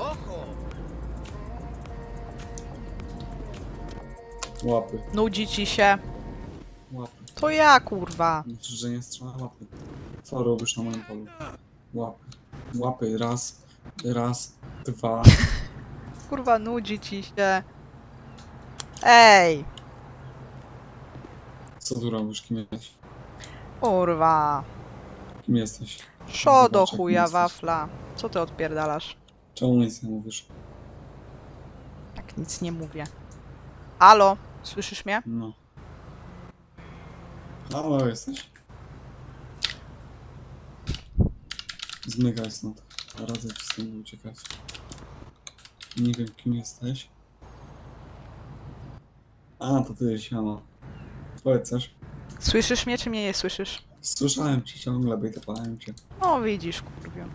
Oho! Łapy, Nudzi ci się. łapy. To ja, kurwa. Znaczy, że nie strzela łapy. Co robisz na moim polu? Łapy. Łapy, raz, raz, dwa. Kurwa, nudzi ci się. Ej, Co tu robisz? Kim jesteś? kurwa. Kim jesteś? Szo chuja jesteś. wafla. Co ty odpierdalasz? Czemu nic nie mówisz? Jak nic nie mówię. Halo, słyszysz mnie? No. Halo, jesteś? Zmykaj stąd. Radzę ci stąd uciekać. Nie wiem, kim jesteś. A, to ty, siano. Powiedz coś. Słyszysz mnie, czy mnie nie słyszysz? Słyszałem ci ciągle, bejtowałem cię. O, widzisz, kurwią.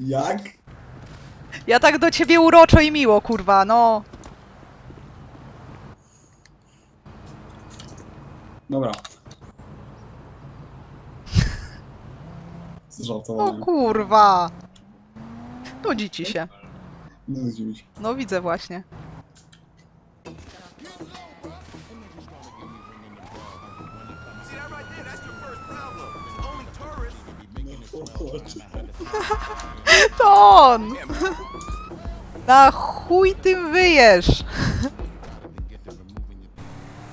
Jak? Ja tak do ciebie uroczo i miło, kurwa, no. Dobra. O Zżartowałem. kurwa. Nudzi ci się. Się. No widzę właśnie. To on! Na chuj tym wyjesz!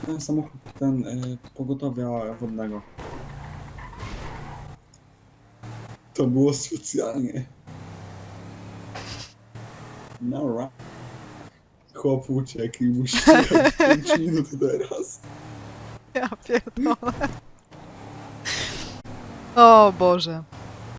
Ten samochód, ten y, pogotowia wodnego. To było specjalnie. No right. Chłop uciekł i musi jechać 5 minut teraz. Ja pierdolę. O Boże.